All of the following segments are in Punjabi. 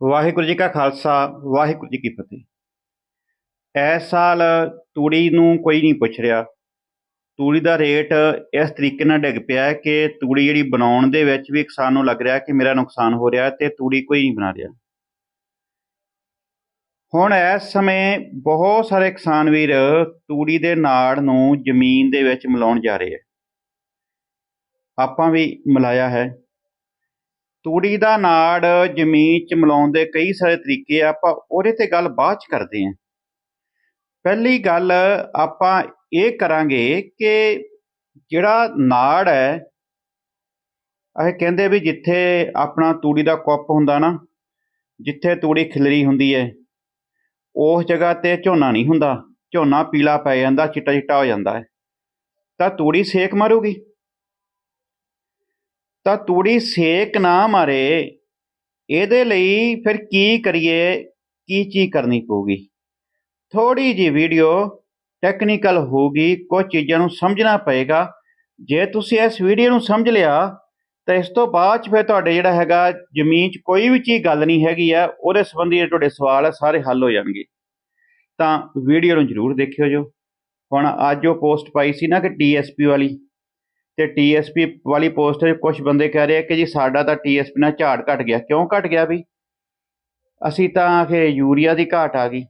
ਵਾਹਿਗੁਰੂ ਜੀ ਕਾ ਖਾਲਸਾ, ਵਾਹਿਗੁਰੂ ਜੀ ਕੀ ਫਤਿਹ। ਇਸ ਸਾਲ ਤੂੜੀ ਨੂੰ ਕੋਈ ਨਹੀਂ ਪੁੱਛ ਰਿਹਾ। ਤੂੜੀ ਦਾ ਰੇਟ ਇਸ ਤਰੀਕੇ ਨਾਲ ਡਿੱਗ ਪਿਆ ਕਿ ਤੂੜੀ ਜਿਹੜੀ ਬਣਾਉਣ ਦੇ ਵਿੱਚ ਵੀ ਕਿਸਾਨ ਨੂੰ ਲੱਗ ਰਿਹਾ ਕਿ ਮੇਰਾ ਨੁਕਸਾਨ ਹੋ ਰਿਹਾ ਤੇ ਤੂੜੀ ਕੋਈ ਨਹੀਂ ਬਣਾ ਰਿਹਾ। ਹੁਣ ਇਸ ਸਮੇਂ ਬਹੁਤ ਸਾਰੇ ਕਿਸਾਨ ਵੀਰ ਤੂੜੀ ਦੇ ਨਾੜ ਨੂੰ ਜ਼ਮੀਨ ਦੇ ਵਿੱਚ ਮਿਲਾਉਣ ਜਾ ਰਹੇ ਆ ਆਪਾਂ ਵੀ ਮਿਲਾਇਆ ਹੈ। ਤੂੜੀ ਦਾ ਨਾੜ ਜ਼ਮੀਨ 'ਚ ਮਿਲਾਉਣ ਦੇ ਕਈ ਸਾਰੇ ਤਰੀਕੇ ਆ, ਆਪਾਂ ਉਹਦੇ ਤੇ ਗੱਲ ਬਾਅਦ 'ਚ ਕਰਦੇ ਹਾਂ ਪਹਿਲੀ ਗੱਲ ਆਪਾਂ ਇਹ ਕਰਾਂਗੇ ਕਿ ਜਿਹੜਾ ਨਾੜ ਹੈ, ਇਹ ਕਹਿੰਦੇ ਵੀ ਜਿੱਥੇ ਆਪਣਾ ਤੂੜੀ ਦਾ ਕੁੱਪ ਹੁੰਦਾ ਨਾ, ਜਿੱਥੇ ਤੂੜੀ ਖਿਲਰੀ ਹੁੰਦੀ ਹੈ, ਉਸ ਜਗ੍ਹਾ ਤੇ ਝੋਨਾ ਨਹੀਂ ਹੁੰਦਾ, ਝੋਨਾ ਪੀਲਾ ਪੈ ਜਾਂਦਾ ਚਿੱਟਾ ਚਿੱਟਾ ਹੋ ਜਾਂਦਾ ਹੈ। ਤਾਂ ਤੂੜੀ ਸੇਕ ਮਾਰੂਗੀ? ਤਾਂ ਤੂੜੀ ਸੇਕ ਨਾ ਮਾਰੇ। ਇਹਦੇ ਲਈ ਫਿਰ ਕੀ ਕਰੀਏ? ਕੀ ਚੀਜ਼ ਕਰਨੀ ਪਊਗੀ? ਥੋੜੀ ਜੀ ਵੀਡੀਓ ਟੈਕਨੀਕਲ ਹੋਊਗੀ, ਕੁਝ ਚੀਜ਼ਾਂ ਨੂੰ ਸਮਝਣਾ ਪਏਗਾ। ਜੇ ਤੁਸੀਂ ਇਸ ਵੀਡੀਓ ਨੂੰ ਸਮਝ ਲਿਆ, ਤਾਂ ਇਸ ਤੋਂ ਬਾਅਦ ਚ ਫਿਰ ਤੁਹਾਡੇ ਜਿਹੜਾ ਹੈਗਾ ਜ਼ਮੀਨ 'ਚ ਕੋਈ ਵੀ ਚੀਜ਼ ਗੱਲ ਨਹੀਂ ਹੈਗੀ ਆ, ਉਹਦੇ ਸੰਬੰਧੀ ਜਿਹੜੇ ਤੁਹਾਡੇ ਸਵਾਲ ਆ, ਸਾਰੇ ਹੱਲ ਹੋ ਜਾਣਗੇ। ਤਾਂ ਵੀਡੀਓ ਨੂੰ ਜ਼ਰੂਰ ਦੇਖਿਓ ਜੋ। ਹੁਣ ਅੱਜ ਉਹ ਪੋਸਟ ਪਾਈ ਸੀ ਨਾ ਕਿ ਟੀਐਸਪੀ ਵਾਲੀ ਤੇ ਟੀਐਸਪੀ ਵਾਲੀ ਪੋਸਟ 'ਚ ਕੁਝ ਬੰਦੇ ਕਹਿ ਰਹੇ ਆ ਕਿ ਜੀ ਸਾਡਾ ਤਾਂ ਟੀਐਸਪੀ ਨਾਲ ਝਾੜ ਘਟ ਗਿਆ। ਕਿਉਂ ਘਟ ਗਿਆ ਵੀ? ਅਸੀਂ ਤਾਂ ਕਿ ਯੂਰੀਆ ਦੀ ਘਾਟ ਆ ਗਈ।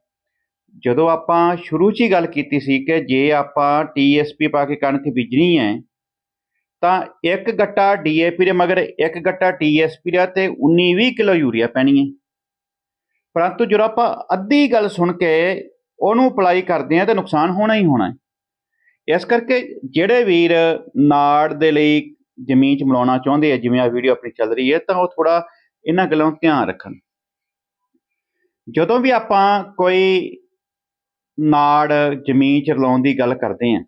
ਜਦੋਂ ਆਪਾਂ ਸ਼ੁਰੂ 'ਚ ਹੀ ਗੱਲ ਕੀਤੀ ਸੀ ਕਿ ਜੇ ਆਪਾਂ ਟੀਐਸਪੀ ਪਾ ਕੇ ਕਣਕ ਬੀਜਣੀ ਹੈ, ਤਾਂ ਇੱਕ ਗੱਟਾ ਡੀਏਪੀ ਦੇ ਮਗਰ ਇੱਕ ਗੱਟਾ ਟੀਐਸਪੀ ਦਾ ਤੇ 19-20 ਕਿਲੋ ਯੂਰੀਆ ਪੈਣੀ ਹੈ। ਪਰੰਤੂ ਜਦੋਂ ਆਪਾਂ ਅੱਧੀ ਗੱਲ ਸੁਣ ਕੇ ਉਹਨੂੰ ਅਪਲਾਈ ਕਰਦੇ ਆ ਤਾਂ ਨੁਕਸਾਨ ਹੋਣਾ ਹੀ ਹੋਣਾ ਹੈ। ਇਸ ਕਰਕੇ ਜਿਹੜੇ ਵੀਰ ਨਾੜ ਦੇ ਲਈ ਜ਼ਮੀਨ 'ਚ ਮਿਲਾਉਣਾ ਚਾਹੁੰਦੇ ਆ, ਜਿਵੇਂ ਆ ਵੀਡੀਓ ਆਪਣੀ ਚੱਲ ਰਹੀ ਹੈ, ਤਾਂ ਉਹ ਥੋੜਾ ਇਹਨਾਂ ਗੱਲਾਂ ਧਿਆਨ ਰੱਖਣ। ਜਦੋਂ ਵੀ ਆਪਾਂ ਕੋਈ ਨਾੜ ਜ਼ਮੀਨ 'ਚ ਰਲਾਉਣ ਦੀ ਗੱਲ ਕਰਦੇ ਆ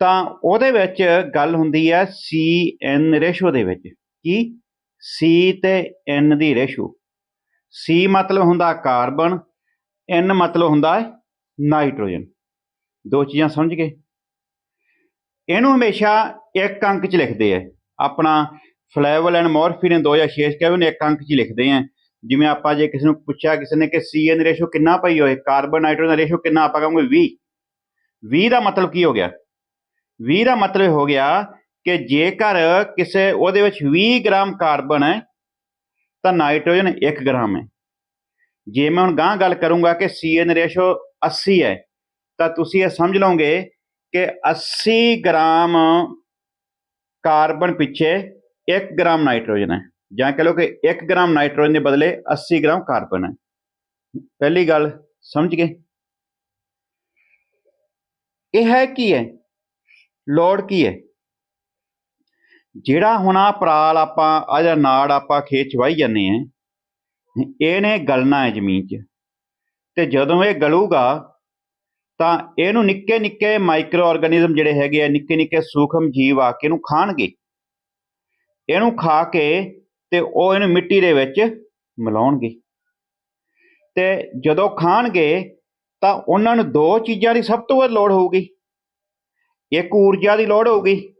ਤਾਂ ਉਹਦੇ ਵਿੱਚ ਗੱਲ ਹੁੰਦੀ ਹੈ ਸੀ ਐਨ ਰੇਸ਼ੋ ਦੇ ਵਿੱਚ। ਕੀ? ਸੀ ਤੇ ਐਨ ਦੀ ਰੇਸ਼ੋ ਸੀ ਮਤਲਬ ਹੁੰਦਾ ਕਾਰਬਨ ਐਨ ਮਤਲਬ ਹੁੰਦਾ ਨਾਈਟ੍ਰੋਜਨ। ਦੋ ਚੀਜ਼ਾਂ ਸਮਝ ਗਏ? ਇਹਨੂੰ ਹਮੇਸ਼ਾ ਇੱਕ ਅੰਕ 'ਚ ਲਿਖਦੇ ਆ। ਆਪਣਾ ਫਲੇਵਲ ਐਂਡ ਮੋਰਫਿਨ 2006 ਚ ਕਹਿੰਦੇ ਨੇ ਇੱਕ ਅੰਕ 'ਚ ਲਿਖਦੇ ਆ। ਜਿਵੇਂ ਆਪਾਂ ਜੇ ਕਿਸੇ ਨੂੰ ਪੁੱਛਿਆ ਕਿਸੇ ਨੇ ਕਿ ਸੀਐਨ ਰੇਸ਼ੋ ਕਿੰਨਾ ਪਈ ਹੋਏ ਕਾਰਬਨ ਨਾਈਟ੍ਰੋਜਨ ਰੇਸ਼ੋ ਕਿੰਨਾ, ਆਪਾਂ ਕਹਾਂਗੇ 20 20 ਦਾ ਮਤਲਬ ਕੀ ਹੋ ਗਿਆ? 20 ਦਾ ਮਤਲਬ ਹੋ ਗਿਆ ਕਿ ਜੇਕਰ ਕਿਸੇ ਉਹਦੇ ਵਿੱਚ 20 ਗ੍ਰਾਮ ਕਾਰਬਨ ਹੈ, ਤਾਂ ਨਾਈਟ੍ਰੋਜਨ 1 ਗ੍ਰਾਮ ਹੈ। ਜੇ ਮੈਂ ਹੁਣ ਗਾਂ ਗੱਲ ਕਰੂੰਗਾ ਕਿ ਸੀਐਨ ਰੇਸ਼ੋ 80 ਹੈ ਤਾਂ ਤੁਸੀਂ ਇਹ ਸਮਝ ਲਓਗੇ ਕਿ 80 ਗ੍ਰਾਮ ਕਾਰਬਨ ਪਿੱਛੇ 1 ਗ੍ਰਾਮ ਨਾਈਟ੍ਰੋਜਨ ਹੈ। ਜਾਂ ਕਹ ਲਓ ਕਿ 1 ਗ੍ਰਾਮ ਨਾਈਟ੍ਰੋਜਨ ਦੇ ਬਦਲੇ 80 ਗ੍ਰਾਮ ਕਾਰਬਨ ਹੈ। ਪਹਿਲੀ ਗੱਲ, ਸਮਝ ਗਏ? ਇਹ ਹੈ ਕੀ ਹੈ? ਲੋੜ ਕੀ ਹੈ? ਜਿਹੜਾ ਹੁਣ ਆ ਪਰਾਲ ਆਪਾਂ ਆ ਜਿਹੜਾ ਨਾੜ ਆਪਾਂ ਖੇਤ ਚ ਵਾਈ ਜਾਂਦੇ ਆ ਇਹਨੇ ਗਲਣਾ ਹੈ ਜ਼ਮੀਨ 'ਚ। ਤੇ ਜਦੋਂ ਇਹ ਗਲੂਗਾ ਤਾਂ ਇਹਨੂੰ ਨਿੱਕੇ ਨਿੱਕੇ ਮਾਈਕਰੋ ਆਰਗੇਨਿਜ਼ਮ ਜਿਹੜੇ ਹੈਗੇ ਆ, ਨਿੱਕੇ ਨਿੱਕੇ ਸੂਖਮ ਜੀਵ ਆ ਕੇ ਇਹਨੂੰ ਖਾਣਗੇ। ਇਹਨੂੰ ਖਾ ਕੇ ਤੇ ਉਹ ਇਹਨੂੰ ਮਿੱਟੀ ਦੇ ਵਿੱਚ ਮਿਲਾਉਣਗੇ। ਤੇ ਜਦੋਂ ਖਾਣਗੇ ਤਾਂ ਉਹਨਾਂ ਨੂੰ ਦੋ ਚੀਜ਼ਾਂ ਦੀ ਸਭ ਤੋਂ ਵੱਧ ਲੋੜ ਹੋਊਗੀ। ਇੱਕ ਊਰਜਾ ਦੀ ਲੋੜ ਹੋਊਗੀ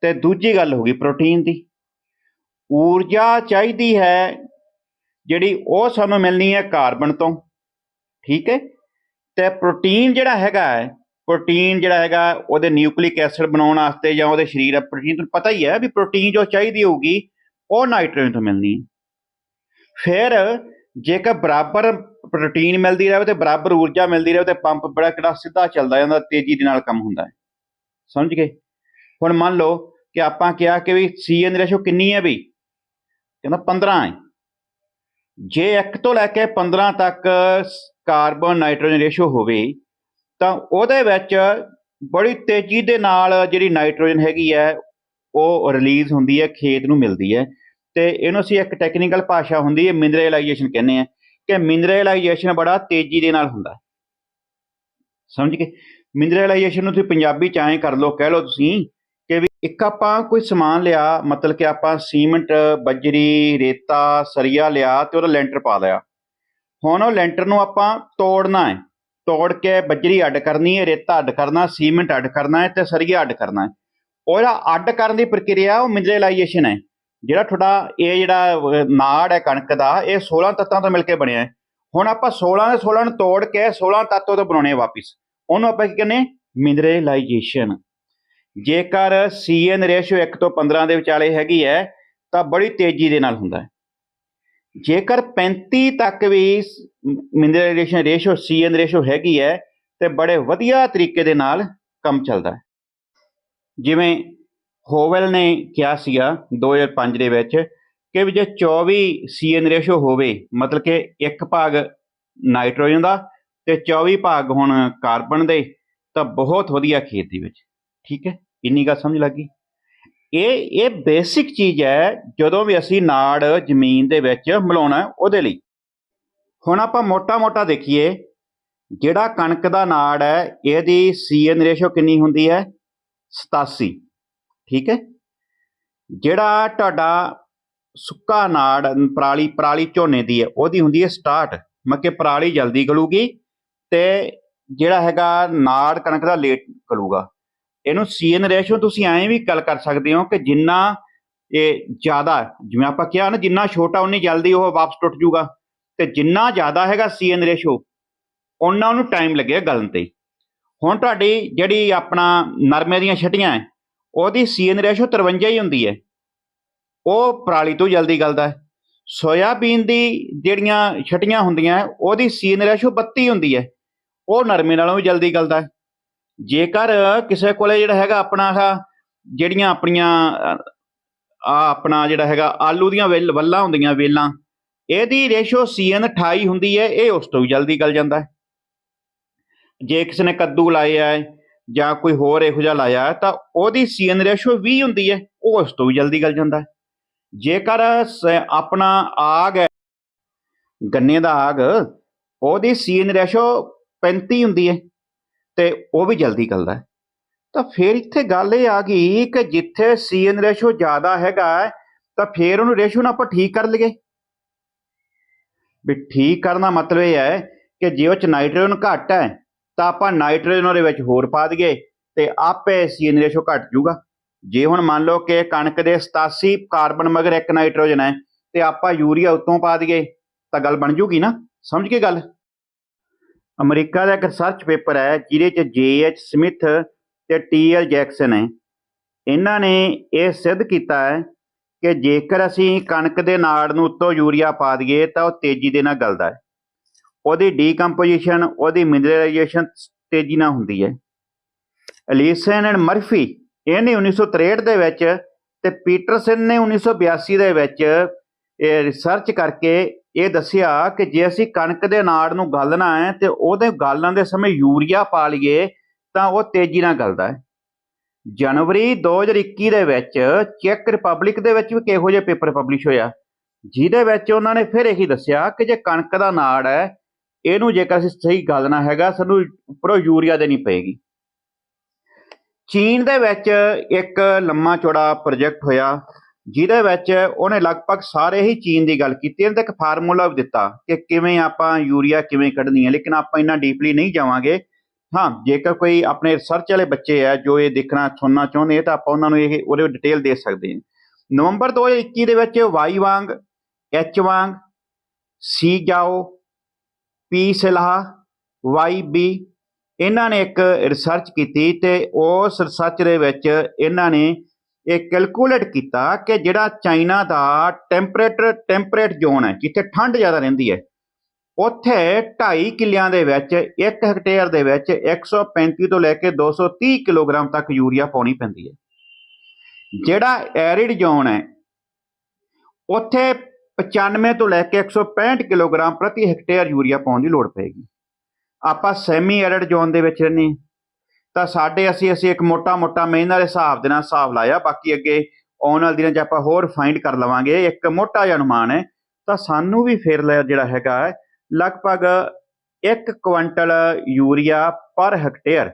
ਤੇ ਦੂਜੀ ਗੱਲ ਹੋਊਗੀ ਪ੍ਰੋਟੀਨ ਦੀ। ਊਰਜਾ ਚਾਹੀਦੀ ਹੈ ਜਿਹੜੀ ਉਹ ਸਾਨੂੰ ਮਿਲਣੀ ਹੈ ਕਾਰਬਨ ਤੋਂ। ਠੀਕ ਹੈ? ਤੇ ਪ੍ਰੋਟੀਨ ਜਿਹੜਾ ਹੈਗਾ ਹੈ, ਪ੍ਰੋਟੀਨ ਜਿਹੜਾ ਹੈਗਾ, ਉਹਦੇ ਨਿਊਕਲਿਕ ਐਸਿਡ ਬਣਾਉਣ ਵਾਸਤੇ ਜਾਂ ਉਹਦੇ ਸਰੀਰ ਪ੍ਰੋਟੀਨ, ਤੁਹਾਨੂੰ ਪਤਾ ਹੀ ਹੈ ਵੀ ਪ੍ਰੋਟੀਨ ਜੋ ਚਾਹੀਦੀ ਹੋਊਗੀ, ਉਹ ਨਾਈਟ੍ਰੋਜਨ ਤੋਂ ਮਿਲਣੀ। ਹੈ ਫਿਰ ਜੇਕਰ ਬਰਾਬਰ ਪ੍ਰੋਟੀਨ ਮਿਲਦੀ ਰਹੇ ਤੇ ਬਰਾਬਰ ਊਰਜਾ ਮਿਲਦੀ ਰਹੇ ਤੇ ਪੰਪ ਬੜਾ ਕਿਹੜਾ ਸਿੱਧਾ ਚੱਲਦਾ ਜਾਂਦਾ, ਤੇਜ਼ੀ ਦੇ ਨਾਲ ਕੰਮ ਹੁੰਦਾ ਹੈ। ਸਮਝ ਗਏ? ਹੁਣ ਮੰਨ ਲਓ ਕਿ ਆਪਾਂ ਕਿਹਾ ਕਿ ਵੀ ਸੀਐਨ ਰੇਸ਼ੋ ਕਿੰਨੀ ਹੈ ਵੀ ਕਹਿੰਦਾ 15 ਹੈ। ਜੇ 1 ਤੋਂ ਲੈ ਕੇ 15 ਤੱਕ ਕਾਰਬਨ ਨਾਈਟ੍ਰੋਜਨ ਰੇਸ਼ੋ ਹੋਵੇ, ਤਾਂ ਉਹਦੇ ਵਿੱਚ ਬੜੀ ਤੇਜ਼ੀ ਦੇ ਨਾਲ ਜਿਹੜੀ ਨਾਈਟ੍ਰੋਜਨ ਹੈਗੀ ਹੈ, ਉਹ ਰਿਲੀਜ਼ ਹੁੰਦੀ ਹੈ, ਖੇਤ ਨੂੰ ਮਿਲਦੀ ਹੈ। ਤੇ ਇਹਨੂੰ ਅਸੀਂ ਇੱਕ ਟੈਕਨੀਕਲ ਭਾਸ਼ਾ ਹੁੰਦੀ ਹੈ ਮਿਨਰਲਾਈਜੇਸ਼ਨ ਕਹਿੰਦੇ ਆ ਕਿ ਮਿਨਰਲਾਈਜੇਸ਼ਨ ਬੜਾ ਤੇਜ਼ੀ ਦੇ ਨਾਲ ਹੁੰਦਾ। ਸਮਝ ਗਏ? ਮਿਨਰਲਾਈਜੇਸ਼ਨ ਨੂੰ ਤੁਸੀਂ ਪੰਜਾਬੀ ਚ ਐਂ ਕਰ ਲਓ, ਕਹਿ ਲਓ ਤੁਸੀਂ ਕਿ ਵੀ ਇੱਕ ਆਪਾਂ ਕੋਈ ਸਮਾਨ ਲਿਆ, ਮਤਲਬ ਕਿ ਆਪਾਂ ਸੀਮੈਂਟ, ਬਜਰੀ, ਰੇਤਾ, ਸਰੀਆ ਲਿਆ ਤੇ ਉਹਦਾ ਲੈਂਟਰ ਪਾ ਲਿਆ। ਹੁਣ ਉਹ ਲੈਂਟਰ ਨੂੰ ਆਪਾਂ ਤੋੜਨਾ ਹੈ। ਤੋੜ ਕੇ ਬਜਰੀ ਅੱਡ ਕਰਨੀ ਹੈ, ਰੇਤਾ ਅੱਡ ਕਰਨਾ, ਸੀਮੈਂਟ ਅੱਡ ਕਰਨਾ ਹੈ ਤੇ ਸਰੀਆ ਅੱਡ ਕਰਨਾ ਹੈ। ਜਿਹੜਾ ਅੱਡ ਕਰਨ ਦੀ ਪ੍ਰਕਿਰਿਆ ਉਹ ਮਿਨਰਲਾਈਜੇਸ਼ਨ ਹੈ। ਜਿਹੜਾ ਤੁਹਾਡਾ ਇਹ ਜਿਹੜਾ ਨਾੜ ਹੈ ਕਣਕ ਦਾ, ਇਹ 16 ਤੱਤਾਂ ਤੋਂ ਮਿਲ ਕੇ ਬਣਿਆ ਹੈ। ਹੁਣ ਆਪਾਂ 16 ਦੇ 16 ਨੂੰ ਤੋੜ ਕੇ 16 ਤੱਤੋਂ ਤੋਂ ਬਣਾਉਣੇ ਵਾਪਿਸ। ਉਹਨੂੰ ਆਪਾਂ ਕੀ ਕਹਿੰਦੇ ਮਿਨਰਲਾਈਜੇਸ਼ਨ। ਜੇਕਰ ਸੀਐਨ ਰੇਸ਼ੋ 1 ਤੋਂ 15 ਦੇ ਵਿਚਾਲੇ ਹੈਗੀ ਹੈ, ਤਾਂ ਬੜੀ ਤੇਜ਼ੀ ਦੇ ਨਾਲ ਹੁੰਦਾ ਹੈ। ਜੇਕਰ 35 ਤੱਕ ਵੀ ਮਿਨਰਲਾਈਜੇਸ਼ਨ ਰੇਸ਼ੋ ਸੀਐਨ ਰੇਸ਼ੋ ਹੈਗੀ ਹੈ ਤੇ ਬੜੇ ਵਧੀਆ ਤਰੀਕੇ ਦੇ ਨਾਲ ਕੰਮ ਚੱਲਦਾ ਹੈ ਜਿਵੇਂ ਹੋਵਲ ਨੇ ਕਿਹਾ ਸੀਗਾ 2005 ਦੇ ਵਿੱਚ ਕਿ ਵੀ ਜੇ 24 ਸੀਐਨ ਰੇਸ਼ੋ ਹੋਵੇ, ਮਤਲਬ ਕਿ ਇੱਕ ਭਾਗ ਨਾਈਟ੍ਰੋਜਨ ਦਾ ਤੇ 24 ਭਾਗ ਹੁਣ ਕਾਰਬਨ ਦੇ, ਤਾਂ ਬਹੁਤ ਵਧੀਆ ਖੇਤ ਦੇ ਵਿੱਚ। ਠੀਕ ਹੈ ਇੰਨੀ ਗੱਲ ਸਮਝ ਲੱਗੀ ਇਹ ਇਹ ਬੇਸਿਕ ਚੀਜ਼ ਹੈ, ਜਦੋਂ ਵੀ ਅਸੀਂ ਨਾੜ ਜ਼ਮੀਨ ਦੇ ਵਿੱਚ ਮਿਲਾਉਣਾ ਉਹਦੇ ਲਈ। ਹੁਣ ਆਪਾਂ ਮੋਟਾ-ਮੋਟਾ ਦੇਖੀਏ, ਜਿਹੜਾ ਕਣਕ ਦਾ ਨਾੜ ਹੈ, ਇਹਦੀ ਸੀਐਨ ਰੇਸ਼ੋ ਕਿੰਨੀ ਹੁੰਦੀ ਹੈ? 87 ਠੀਕ ਹੈ? ਜਿਹੜਾ ਤੁਹਾਡਾ ਸੁੱਕਾ ਨਾੜ, ਪਰਾਲੀ ਪਰਾਲੀ ਝੋਨੇ ਦੀ ਹੈ, ਉਹਦੀ ਹੁੰਦੀ ਹੈ 67 ਮੱਕੇ ਪਰਾਲੀ ਜਲਦੀ ਗਲੂਗੀ ਤੇ ਜਿਹੜਾ ਹੈਗਾ ਨਾੜ ਕਣਕ ਦਾ ਲੇਟ ਗਲੂਗਾ। ਇਹਨੂੰ ਸੀਐਨ ਰੇਸ਼ੋ ਤੁਸੀਂ ਐਂ ਵੀ ਗੱਲ ਕਰ ਸਕਦੇ ਹੋ ਕਿ ਜਿੰਨਾ ਇਹ ਜ਼ਿਆਦਾ ਜਿਵੇਂ ਆਪਾਂ ਕਿਹਾ ਨਾ ਜਿੰਨਾ ਛੋਟਾ ਉਨੀ ਜਲਦੀ ਉਹ ਵਾਪਸ ਟੁੱਟ ਜੂਗਾ ਤੇ ਜਿੰਨਾ ਜ਼ਿਆਦਾ ਹੈਗਾ ਸੀਐਨ ਰੇਸ਼ੋ ਉਹਨਾਂ ਉਹਨੂੰ ਟਾਈਮ ਲੱਗੇਗਾ ਗਲਣ ਤੇ। ਹੁਣ ਤੁਹਾਡੀ ਜਿਹੜੀ ਆਪਣਾ ਨਰਮੇ ਦੀਆਂ ਛਟੀਆਂ ਹੈ ਉਹਦੀ ਸੀਐਨ ਰੇਸ਼ੋ 53 ਹੀ ਹੁੰਦੀ ਹੈ। ਉਹ ਪਰਾਲੀ ਤੋਂ ਜਲਦੀ ਗਲਦਾ ਹੈ। ਸੋਇਆਬੀਨ ਦੀ ਜਿਹੜੀਆਂ ਛਟੀਆਂ ਹੁੰਦੀਆਂ ਹੈ, ਉਹਦੀ ਸੀਐਨ ਰੇਸ਼ੋ 32 ਹੁੰਦੀ ਹੈ। ਉਹ ਨਰਮੇ ਨਾਲੋਂ ਵੀ ਜਲਦੀ ਗਲਦਾ ਹੈ। ਜੇਕਰ ਕਿਸੇ ਕੋਲੇ ਜਿਹੜਾ ਹੈਗਾ ਆਪਣਾ ਆਹ, ਜਿਹੜੀਆਂ ਆਪਣੀਆਂ ਆ ਆਪਣਾ ਜਿਹੜਾ ਹੈਗਾ ਆਲੂ ਦੀਆਂ ਵੇਲ, ਵੱਲਾਂ ਹੁੰਦੀਆਂ ਵੇਲਾਂ, ਇਹਦੀ ਰੇਸ਼ੋ ਸੀਐਨ 28 ਹੁੰਦੀ ਹੈ, ਇਹ ਉਸ ਤੋਂ ਵੀ ਜਲਦੀ ਗਲ ਜਾਂਦਾ ਹੈ। ਜੇ ਕਿਸੇ ਨੇ ਕੱਦੂ ਲਾਇਆ ਹੈ ਜਾਂ ਕੋਈ ਹੋਰ ਇਹੋ ਜਿਹਾ ਲਾਇਆ ਹੈ ਤਾਂ ਉਹਦੀ ਸੀਐਨ ਰੇਸ਼ੋ 20 ਹੁੰਦੀ ਹੈ, ਉਹ ਉਸ ਤੋਂ ਵੀ ਜਲਦੀ ਗਲ ਜਾਂਦਾ ਹੈ। ਜੇਕਰ ਸ- ਆਪਣਾ ਆਗ ਹੈ, ਗੰਨੇ ਦਾ ਆਗ, ਉਹਦੀ ਸੀਨ ਰੇਸ਼ੋ 35 ਹੁੰਦੀ ਹੈ। ਤੇ ਉਹ ਵੀ ਜਲਦੀ ਗਲਦਾ ਹੈ। ਤਾਂ ਫਿਰ ਇੱਥੇ ਗੱਲ ਇਹ ਆ ਗਈ ਕਿ ਜਿੱਥੇ ਸੀਐਨ ਰੇਸ਼ੋ ਜ਼ਿਆਦਾ ਹੈਗਾ ਤਾਂ ਫਿਰ ਉਹਨੂੰ ਰੇਸ਼ੋ ਨਾਲ ਆਪਾਂ ਠੀਕ ਕਰ ਲਈਏ। ਵੀ ਠੀਕ ਕਰਨ ਦਾ ਮਤਲਬ ਇਹ ਹੈ ਕਿ ਜੇ ਉਹ ਚ ਨਾਈਟ੍ਰੋਜਨ ਘੱਟ ਹੈ, ਤਾਂ ਆਪਾਂ ਨਾਈਟ੍ਰੋਜਨ ਉਹਦੇ ਵਿੱਚ ਹੋਰ ਪਾ ਦਈਏ ਤੇ ਆਪੇ ਸੀਐਨ ਰੇਸ਼ੋ ਘਟ ਜੂਗਾ। ਜੇ ਹੁਣ ਮੰਨ ਲਓ ਕਿ ਕਣਕ ਦੇ 87 ਕਾਰਬਨ ਮਗਰ ਇੱਕ ਨਾਈਟ੍ਰੋਜਨ ਹੈ ਤੇ ਆਪਾਂ ਯੂਰੀਆ ਉੱਤੋਂ ਪਾ ਦਈਏ, ਤਾਂ ਗੱਲ ਬਣ ਜੂਗੀ ਨਾ? ਸਮਝ ਕੇ ਗੱਲ? ਅਮਰੀਕਾ ਦਾ ਇੱਕ ਰਿਸਰਚ ਪੇਪਰ ਹੈ, ਜਿਹਦੇ ਚ ਜੇ.ਐਚ ਸਮਿਥ ਤੇ ਟੀ.ਐਲ ਜੈਕਸਨ ਹੈ ਇਹਨਾਂ ਨੇ ਇਹ ਸਿੱਧ ਕੀਤਾ ਹੈ ਕਿ ਜੇਕਰ ਅਸੀਂ ਕਣਕ ਦੇ ਨਾੜ ਨੂੰ ਉੱਤੋਂ ਯੂਰੀਆ ਪਾ ਦਈਏ, ਤਾਂ ਉਹ ਤੇਜ਼ੀ ਦੇ ਨਾਲ ਗਲਦਾ ਹੈ। ਉਹਦੀ ਡੀਕੰਪੋਜੀਸ਼ਨ ਉਹਦੀ ਮਿਨਰਲਾਈਜੇਸ਼ਨ ਤੇਜ਼ੀ ਨਾਲ ਹੁੰਦੀ ਹੈ। ਅਲੀਸਨ ਐਂਡ ਮਰਫੀ ਇਹਨੇ 1963 ਦੇ ਵਿੱਚ ਤੇ ਪੀਟਰਸਨ ਨੇ 1982 ਦੇ ਵਿੱਚ ਇਹ ਰਿਸਰਚ ਕਰਕੇ ਇਹ ਦੱਸਿਆ ਕਿ ਜੇ ਅਸੀਂ ਕਣਕ ਦੇ ਨਾੜ ਨੂੰ ਗਾਲਣਾ ਹੈ ਤੇ ਉਹਦੇ ਗਾਲਣ ਦੇ ਸਮੇਂ ਯੂਰੀਆ ਪਾ ਲਈਏ, ਤਾਂ ਉਹ ਤੇਜ਼ੀ ਨਾਲ ਗਲਦਾ ਹੈ। ਜਨਵਰੀ 2021 ਦੇ ਵਿੱਚ ਚੈੱਕ ਰਿਪਬਲਿਕ ਦੇ ਵਿੱਚ ਵੀ ਕਿਹੋ ਜਿਹਾ ਪੇਪਰ ਪਬਲਿਸ਼ ਹੋਇਆ। ਜਿਹਦੇ ਵਿੱਚ ਉਹਨਾਂ ਨੇ ਫਿਰ ਇਹੀ ਦੱਸਿਆ ਕਿ ਜੇ ਕਣਕ ਦਾ ਨਾੜ ਹੈ, ਇਹਨੂੰ ਜੇਕਰ ਅਸੀਂ ਸਹੀ ਗਲਣਾ ਹੈਗਾ, ਸਾਨੂੰ ਉੱਪਰੋਂ ਯੂਰੀਆ ਦੇਣੀ ਪਏਗੀ। ਚੀਨ ਦੇ ਵਿੱਚ ਇੱਕ ਲੰਮਾ ਚੌੜਾ ਪ੍ਰੋਜੈਕਟ ਹੋਇਆ। ਜਿਹਦੇ ਵਿੱਚ ਉਹਨੇ ਲਗਭਗ ਸਾਰੇ ਹੀ ਚੀਨ ਦੀ ਗੱਲ ਕੀਤੀ। ਇਹਨੇ ਇੱਕ ਫਾਰਮੂਲਾ ਵੀ ਦਿੱਤਾ ਕਿ ਕਿਵੇਂ ਆਪਾਂ ਯੂਰੀਆ ਕਿਵੇਂ ਕੱਢਣੀ ਹੈ, ਲੇਕਿਨ ਆਪਾਂ ਇੰਨਾ ਡੀਪਲੀ ਨਹੀਂ ਜਾਵਾਂਗੇ। ਹਾਂ, ਜੇਕਰ ਕੋਈ ਆਪਣੇ ਰਿਸਰਚ ਵਾਲੇ ਬੱਚੇ ਆ, ਜੋ ਇਹ ਦੇਖਣਾ, ਸੁਣਨਾ ਚਾਹੁੰਦੇ ਆ, ਤਾਂ ਆਪਾਂ ਉਹਨਾਂ ਨੂੰ ਇਹ, ਉਹਦੇ ਡਿਟੇਲ ਦੇ ਸਕਦੇ ਹਾਂ। ਨਵੰਬਰ 2021 ਦੇ ਵਿੱਚ ਵਾਈ ਵਾਂਗ, ਐਚ ਵਾਂਗ, ਸੀ ਜਾਓ, ਪੀ ਸਲਾਹ, ਵਾਈ ਬੀ, ਇਹਨਾਂ ਨੇ ਇੱਕ ਰਿਸਰਚ ਕੀਤੀ ਤੇ ਉਸ ਰਿਸਰਚ ਦੇ ਵਿੱਚ ਇਹਨਾਂ ਨੇ ਇਹ ਕੈਲਕੂਲੇਟ ਕੀਤਾ ਕਿ ਜਿਹੜਾ ਚਾਈਨਾ ਦਾ ਟੈਂਪਰੇਚਰ ਟੈਂਪਰੇਟ ਜ਼ੋਨ ਹੈ, ਜਿੱਥੇ ਠੰਡ ਜ਼ਿਆਦਾ ਰਹਿੰਦੀ ਹੈ, ਉੱਥੇ 2.5 ਕਿੱਲਿਆਂ ਦੇ ਵਿੱਚ 1 ਹੈਕਟੇਅਰ ਦੇ ਵਿੱਚ 135 ਤੋਂ ਲੈ ਕੇ 230 ਕਿਲੋਗ੍ਰਾਮ ਤੱਕ ਯੂਰੀਆ ਪਾਉਣੀ ਪੈਂਦੀ ਹੈ। ਜਿਹੜਾ ਐਰਿਡ ਜ਼ੋਨ ਹੈ, ਉੱਥੇ 95 ਤੋਂ ਲੈ ਕੇ 165 ਕਿਲੋਗ੍ਰਾਮ ਪ੍ਰਤੀ ਹੈਕਟੇਅਰ ਯੂਰੀਆ ਪਾਉਣ ਦੀ ਲੋੜ ਪਏਗੀ। ਆਪਾਂ ਸੈਮੀ ਐਰਿਡ ਜ਼ੋਨ ਦੇ ਵਿੱਚ ਰਹਿੰਦੇ ਹਾਂ। ਤਾਂ ਸਾਡੇ ਅਸੀਂ ਅਸੀਂ ਇੱਕ ਮੋਟਾ ਮੋਟਾ ਮਹੀਨਾ ਦੇ ਹਿਸਾਬ ਦੇ ਨਾਲ ਹਿਸਾਬ ਲਾਇਆ। ਬਾਕੀ ਅੱਗੇ ਆਉਣ ਵਾਲੇ ਦਿਨਾਂ 'ਚ ਆਪਾਂ ਹੋਰ ਫਾਈਂਡ ਕਰ ਲਵਾਂਗੇ। ਇੱਕ ਮੋਟਾ ਜਿਹਾ ਅਨੁਮਾਨ ਹੈ। ਤਾਂ ਸਾਨੂੰ ਵੀ ਫਿਰ ਜਿਹੜਾ ਹੈਗਾ ਹੈ, ਲਗਭਗ 1 ਕੁਇੰਟਲ ਯੂਰੀਆ ਪਰ ਹੈਕਟੇਅਰ।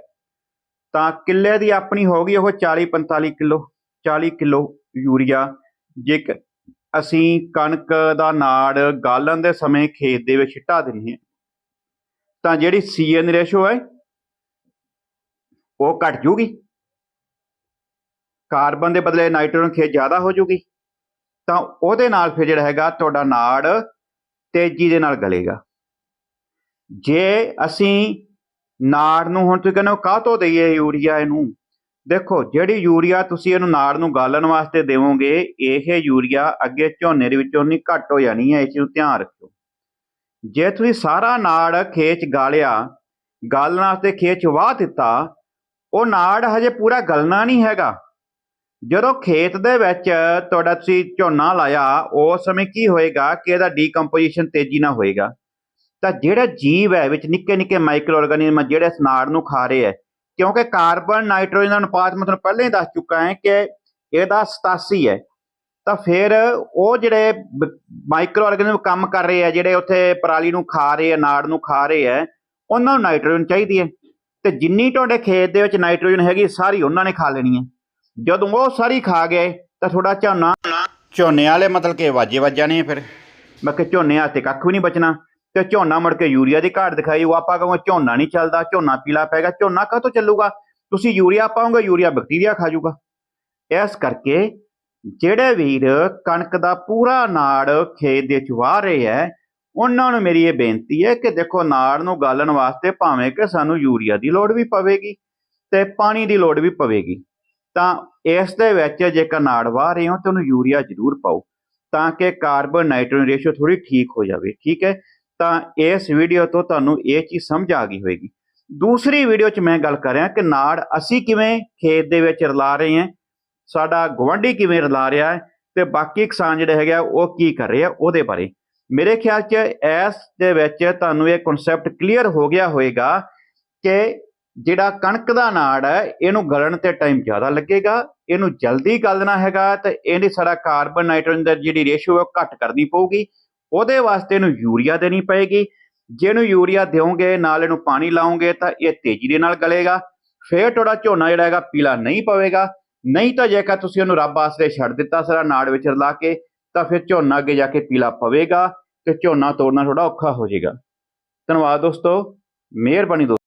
ਤਾਂ ਕਿੱਲੇ ਦੀ ਆਪਣੀ ਹੋ ਗਈ ਉਹ 40 45 ਕਿਲੋ 40 ਕਿਲੋ ਯੂਰੀਆ। ਜੇ ਅਸੀਂ ਕਣਕ ਦਾ ਨਾੜ ਗਾਲਣ ਦੇ ਸਮੇਂ ਖੇਤ ਦੇ ਵਿੱਚ ਛਿੱਟਾ ਦਿੰਦੇ ਹਾਂ ਤਾਂ ਜਿਹੜੀ ਸੀਐਨ ਰੇਸ਼ੋ ਹੈ ਉਹ ਘਟ ਜੂਗੀ। ਕਾਰਬਨ ਦੇ ਬਦਲੇ ਨਾਈਟ੍ਰੋਜਨ ਖੇਤ ਜ਼ਿਆਦਾ ਹੋ ਜੂਗੀ। ਤਾਂ ਉਹਦੇ ਨਾਲ ਫਿਰ ਜਿਹੜਾ ਹੈਗਾ ਤੁਹਾਡਾ ਨਾੜ ਤੇਜ਼ੀ ਦੇ ਨਾਲ ਗਲੇਗਾ। ਜੇ ਅਸੀਂ ਨਾੜ ਨੂੰ ਹੁਣ ਤੁਸੀਂ ਕਹਿੰਦੇ ਹੋ, ਕਾਹ ਤੋਂ ਦਈਏ ਯੂਰੀਆ ਇਹਨੂੰ? ਦੇਖੋ, ਜਿਹੜੀ ਯੂਰੀਆ ਤੁਸੀਂ ਇਹਨੂੰ ਨਾੜ ਨੂੰ ਗਾਲਣ ਵਾਸਤੇ ਦੇਵੋਗੇ, ਇਹ ਯੂਰੀਆ ਅੱਗੇ ਝੋਨੇ ਦੇ ਵਿੱਚੋਂ ਨਹੀਂ ਘੱਟ ਹੋ ਜਾਣੀ ਹੈ, ਇਸ ਨੂੰ ਧਿਆਨ ਰੱਖਿਓ। ਜੇ ਤੁਸੀਂ ਸਾਰਾ ਨਾੜ ਖੇਚ ਗਾਲਿਆ, ਗਾਲਣ ਵਾਸਤੇ ਖੇਚ ਵਾਹ ਦਿੱਤਾ ਉਹ ਨਾੜ ਹਜੇ ਪੂਰਾ ਗਲਣਾ ਨਹੀਂ ਹੈਗਾ। ਜਦੋਂ ਖੇਤ ਦੇ ਵਿੱਚ ਤੁਹਾਡਾ ਤੁਸੀਂ ਝੋਨਾ ਲਾਇਆ, ਉਸ ਸਮੇਂ ਕੀ ਹੋਏਗਾ ਕਿ ਇਹਦਾ ਡੀਕੰਪੋਜੀਸ਼ਨ ਤੇਜ਼ੀ ਨਾਲ ਹੋਏਗਾ। ਤਾਂ ਜਿਹੜਾ ਜੀਵ ਹੈ, ਵਿੱਚ ਨਿੱਕੇ ਨਿੱਕੇ ਮਾਈਕਰੋ ਆਰਗੇਨਿਜ਼ਮ ਜਿਹੜੇ ਇਸ ਨਾੜ ਨੂੰ ਖਾ ਰਹੇ ਹੈ, ਕਿਉਂਕਿ ਕਾਰਬਨ ਨਾਈਟ੍ਰੋਜਨ ਦਾ ਅਨੁਪਾਤ ਮੈਂ ਤੁਹਾਨੂੰ ਪਹਿਲਾਂ ਹੀ ਦੱਸ ਚੁੱਕਾ ਹਾਂ ਕਿ ਇਹਦਾ 87 ਹੈ। ਤਾਂ ਫਿਰ ਉਹ ਜਿਹੜੇ ਮਾਈਕਰੋ ਆਰਗੇਨਿਜ਼ਮ ਕੰਮ ਕਰ ਰਹੇ ਆ ਜਿਹੜੇ ਉੱਥੇ ਪਰਾਲੀ ਨੂੰ ਖਾ ਰਹੇ ਆ ਨਾੜ ਨੂੰ ਖਾ ਰਹੇ ਆ ਉਹਨਾਂ ਨੂੰ ਨਾਈਟ੍ਰੋਜਨ ਚਾਹੀਦੀ ਹੈ। ਤੇ ਜਿੰਨੀ ਤੁਹਾਡੇ ਖੇਤ ਦੇ ਵਿੱਚ ਨਾਈਟ੍ਰੋਜਨ ਹੈਗੀ, ਸਾਰੀ ਉਹਨਾਂ ਨੇ ਖਾ ਲੈਣੀ ਹੈ। ਜਦੋਂ ਉਹ ਸਾਰੀ ਖਾ ਗਏ, ਤਾਂ ਤੁਹਾਡਾ ਝੋਨਾ ਝੋਨੇ ਵਾਲੇ ਮਤਲਬ ਕਿ ਵਾਜੇ ਵੱਜ ਜਾਣੇ ਫਿਰ। ਮੈਂ ਕਿ ਝੋਨੇ ਹੱਥੇ ਕੱਖ ਵੀ ਨਹੀਂ ਬਚਣਾ। ਤੇ ਝੋਨਾ ਮੁੜ ਕੇ ਯੂਰੀਆ ਦੀ ਘਾਟ ਦਿਖਾਈ, ਉਹ ਆਪਾਂ ਕਹਾਂਗੇ ਝੋਨਾ ਨਹੀਂ ਚੱਲਦਾ, ਝੋਨਾ ਪੀਲਾ ਪੈਗਾ ਝੋਨਾ ਕਾਹਤੋਂ ਚੱਲੂਗਾ? ਤੁਸੀਂ ਯੂਰੀਆ ਪਾਓਗੇ ਯੂਰੀਆ ਬੈਕਟੀਰੀਆ ਖਾ ਜਾਊਗਾ। ਇਸ ਕਰਕੇ ਜਿਹੜੇ ਵੀਰ ਕਣਕ ਦਾ ਪੂਰਾ ਨਾੜ ਖੇਤ ਦੇ ਚ ਵਾਹ ਰਹੇ ਹੈ ਉਹਨਾਂ ਨੂੰ ਮੇਰੀ ਇਹ ਬੇਨਤੀ ਹੈ ਕਿ ਦੇਖੋ ਨਾੜ ਨੂੰ ਗਾਲਣ ਵਾਸਤੇ ਭਾਵੇਂ ਕਿ ਸਾਨੂੰ ਯੂਰੀਆ ਦੀ ਲੋੜ ਵੀ ਪਵੇਗੀ ਤੇ ਪਾਣੀ ਦੀ ਲੋੜ ਵੀ ਪਵੇਗੀ। ਤਾਂ ਇਸ ਦੇ ਵਿੱਚ ਜੇਕਰ ਨਾੜ ਵਾਹ ਰਹੇ ਹੋ ਤਾਂ ਉਹਨੂੰ ਯੂਰੀਆ ਜ਼ਰੂਰ ਪਾਓ ਤਾਂ ਕਿ ਕਾਰਬਨ ਨਾਈਟ੍ਰੋਜਨ ਰੇਸ਼ੋ ਥੋੜੀ ਠੀਕ ਹੋ ਜਾਵੇ, ਠੀਕ ਹੈ? ਤਾਂ ਇਸ ਵੀਡੀਓ ਤੋਂ ਤੁਹਾਨੂੰ ਇਹ ਚੀਜ਼ ਸਮਝ ਆ ਗਈ ਹੋਵੇਗੀ। ਦੂਸਰੀ ਵੀਡੀਓ 'ਚ ਮੈਂ ਗੱਲ ਕਰ ਰਿਹਾ ਕਿ ਨਾੜ ਅਸੀਂ ਕਿਵੇਂ ਖੇਤ ਦੇ ਵਿੱਚ ਰਲਾ ਰਹੇ ਹਾਂ, ਸਾਡਾ ਗਵਾਂਢੀ ਕਿਵੇਂ ਰਲਾ ਰਿਹਾ ਹੈ ਤੇ ਬਾਕੀ ਕਿਸਾਨ ਜਿਹੜੇ ਹੈਗੇ ਆ ਉਹ ਕੀ ਕਰ ਰਹੇ ਆ ਉਹਦੇ ਬਾਰੇ। ਮੇਰੇ ਖਿਆਲ 'ਚ ਇਸ ਦੇ ਵਿੱਚ ਤੁਹਾਨੂੰ ਇਹ ਕਨਸੈਪਟ ਕਲੀਅਰ ਹੋ ਗਿਆ ਹੋਵੇਗਾ ਕਿ ਜਿਹੜਾ ਕਣਕ ਦਾ ਨਾੜ ਹੈ, ਇਹਨੂੰ ਗਲਣ ਤੇ ਟਾਈਮ ਜ਼ਿਆਦਾ ਲੱਗੇਗਾ, ਇਹਨੂੰ ਜਲਦੀ ਗਲਣਾ ਹੈਗਾ ਤੇ ਇਹਦੀ ਸਾਡਾ ਕਾਰਬਨ ਨਾਈਟ੍ਰੋਜਨ ਦੀ ਜਿਹੜੀ ਰੇਸ਼ੋ ਹੈ ਉਹ ਘੱਟ ਕਰਨੀ ਪਊਗੀ। ਉਹਦੇ ਵਾਸਤੇ ਇਹਨੂੰ ਯੂਰੀਆ ਦੇਣੀ ਪਏਗੀ। ਜੇ ਇਹਨੂੰ ਯੂਰੀਆ ਦਿਓਗੇ, ਨਾਲ ਇਹਨੂੰ ਪਾਣੀ ਲਾਓਗੇ ਤਾਂ ਇਹ ਤੇਜ਼ੀ ਦੇ ਨਾਲ ਗਲੇਗਾ। ਫੇਰ ਤੁਹਾਡਾ ਝੋਨਾ ਜਿਹੜਾ ਹੈਗਾ ਪੀਲਾ ਨਹੀਂ ਪਵੇਗਾ। ਨਹੀਂ ਤਾਂ ਜੇਕਰ ਤੁਸੀਂ ਉਹਨੂੰ ਰੱਬ ਆਸਰੇ ਛੱਡ ਦਿੱਤਾ ਸਾਰਾ ਨਾੜ ਵਿੱਚ ਰਲਾ ਕੇ ਤਾਂ ਫਿਰ ਝੋਨਾ ਅੱਗੇ ਜਾ ਕੇ ਪੀਲਾ ਪਵੇਗਾ ਤੇ ਝੋਨਾ ਤੋੜਨਾ ਥੋੜਾ ਔਖਾ ਹੋ ਜਾਏਗਾ। ਧੰਨਵਾਦ ਦੋਸਤੋ, ਮਿਹਰਬਾਨੀ ਦੋਸਤੋ।